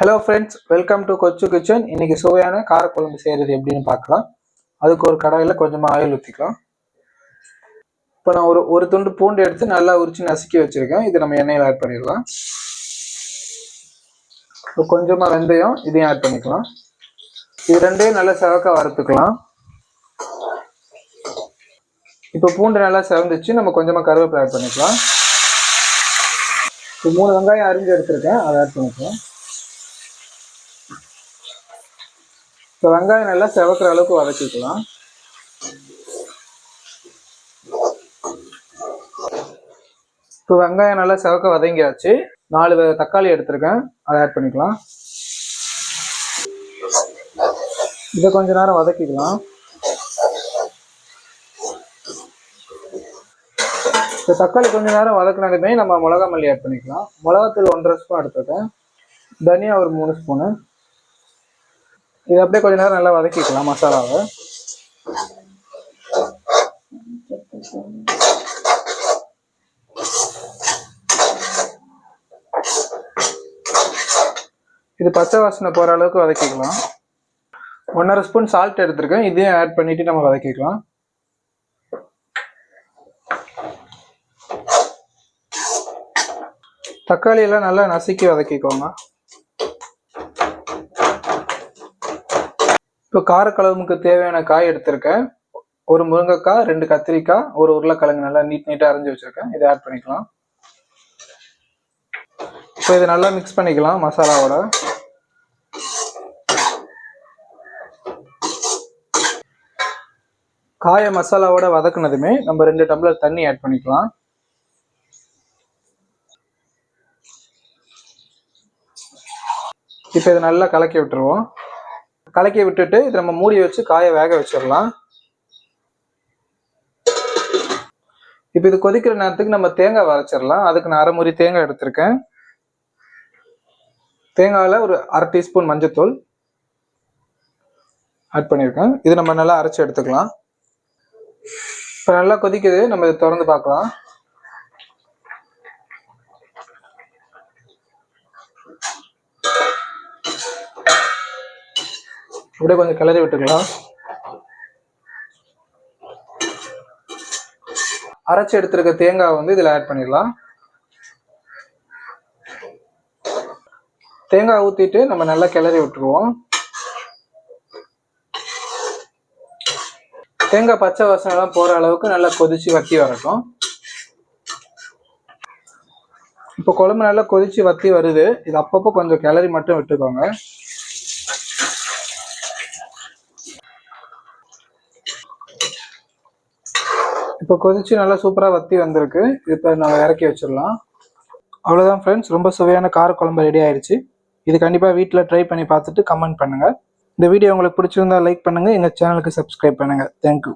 Hello friends welcome to Kochu kitchen இன்னைக்கு சுவையான காரக்குழம்பு செய்கிறது எப்படின்னு பார்க்கலாம். அதுக்கு ஒரு கடாயில் கொஞ்சமாக ஆயில் ஊற்றிக்கலாம் இப்போ நான் ஒரு ஒரு துண்டு பூண்டு எடுத்து நல்லா உரிச்சு நசுக்கி வச்சுருக்கேன். இது நம்ம எண்ணெயில் ஆட் பண்ணிடலாம். இப்போ கொஞ்சமாக வெந்தயம் இதையும் ஆட் பண்ணிக்கலாம். இது ரெண்டையும் நல்லா செவக்க வறுத்துக்கலாம். இப்போ பூண்டு நல்லா செவந்துச்சு நம்ம கொஞ்சமாக கருவேப்பிலை ஆட் பண்ணிக்கலாம். இப்போ மூணு வெங்காயம் அரிஞ்சு எடுத்துருக்கேன். அதை ஆட் பண்ணிக்கலாம். இப்போ வெங்காயம் நல்லா செவக்கிற அளவுக்கு வதக்கிக்கலாம். இப்போ வெங்காயம் நல்லா செவக்க வதங்கியாச்சு. நாலு தக்காளி எடுத்திருக்கேன். அதை ஆட் பண்ணிக்கலாம். இதை கொஞ்ச நேரம் வதக்கிக்கலாம். இப்போ தக்காளி கொஞ்ச நேரம் வதக்கினாலுமே நம்ம மிளகா மல்லி ஆட் பண்ணிக்கலாம். மிளகாத்தூள் ஒன்றரை ஸ்பூன் எடுத்துருக்கேன். தனியா ஒரு மூணு ஸ்பூனு. இது அப்படியே கொஞ்ச நேரம் நல்லா வதக்கிக்கலாம் மசாலாவை. இது பச்சை வாசனை போகிற அளவுக்கு வதக்கிக்கலாம். ஒன்றரை ஸ்பூன் சால்ட் எடுத்திருக்கேன். இதையும் ஆட் பண்ணிட்டு நம்ம வதக்கிக்கலாம். தக்காளி எல்லாம் நல்லா நசுக்கி வதக்கிக்கோங்க. இப்போ காரக்குழம்புக்கு தேவையான காய் எடுத்திருக்கேன். ஒரு முருங்கைக்காய் ரெண்டு கத்திரிக்காய் ஒரு உருளைக்கிழங்கு நல்லா நீட் நீட்டாக அரைஞ்சி வச்சிருக்கேன். இதை ஆட் பண்ணிக்கலாம். இப்போ இதை நல்லா மிக்ஸ் பண்ணிக்கலாம் மசாலாவோட. காயை மசாலாவோட வதக்குனதுமே நம்ம ரெண்டு டம்ளர் தண்ணி ஆட் பண்ணிக்கலாம். இப்போ இதை நல்லா கலக்கி விட்டுருவோம். கலக்கி விட்டுட்டு இதை நம்ம மூடி வச்சு காய வேக வச்சிடலாம். இப்போ இது கொதிக்கிற நேரத்துக்கு நம்ம தேங்காய் வரைச்சிடலாம் அதுக்கு நான் அரைமுறி தேங்காய் எடுத்திருக்கேன். தேங்காயில் ஒரு அரை டீஸ்பூன் மஞ்சத்தூள் ஆட் பண்ணியிருக்கேன். இது நம்ம நல்லா அரைச்சி எடுத்துக்கலாம். இப்போ நல்லா கொதிக்குது. நம்ம இதை திறந்து பார்க்கலாம். அப்படியே கொஞ்சம் கிளறி விட்டுக்கலாம். அரைச்சி எடுத்திருக்க தேங்காய் வந்து இதில் ஆட் பண்ணிடலாம். தேங்காய் ஊற்றிட்டு நம்ம நல்லா கிளறி விட்டுருவோம். தேங்காய் பச்சை வாசனைலாம் போகிற அளவுக்கு நல்லா கொதிச்சு வத்தி வரட்டும். இப்போ குழம்பு நல்லா கொதிச்சு வத்தி வருது. இது அப்பப்போ கொஞ்சம் கிளறி மட்டும் விட்டுக்கோங்க. இப்போ கொதிச்சு நல்லா சூப்பராக வத்தி வந்திருக்கு. இப்போ நம்ம இறக்கி வச்சிடலாம். அவ்வளோதான் ஃப்ரெண்ட்ஸ் ரொம்ப சுவையான கார குழம்பு ரெடி ஆயிடுச்சு இது கண்டிப்பாக வீட்டில் ட்ரை பண்ணி பார்த்துட்டு கமெண்ட் பண்ணுங்கள் இந்த வீடியோ உங்களுக்கு பிடிச்சிருந்தா லைக் பண்ணுங்கள் எங்கள் சேனலுக்கு சப்ஸ்கிரைப் பண்ணுங்கள் தேங்க்யூ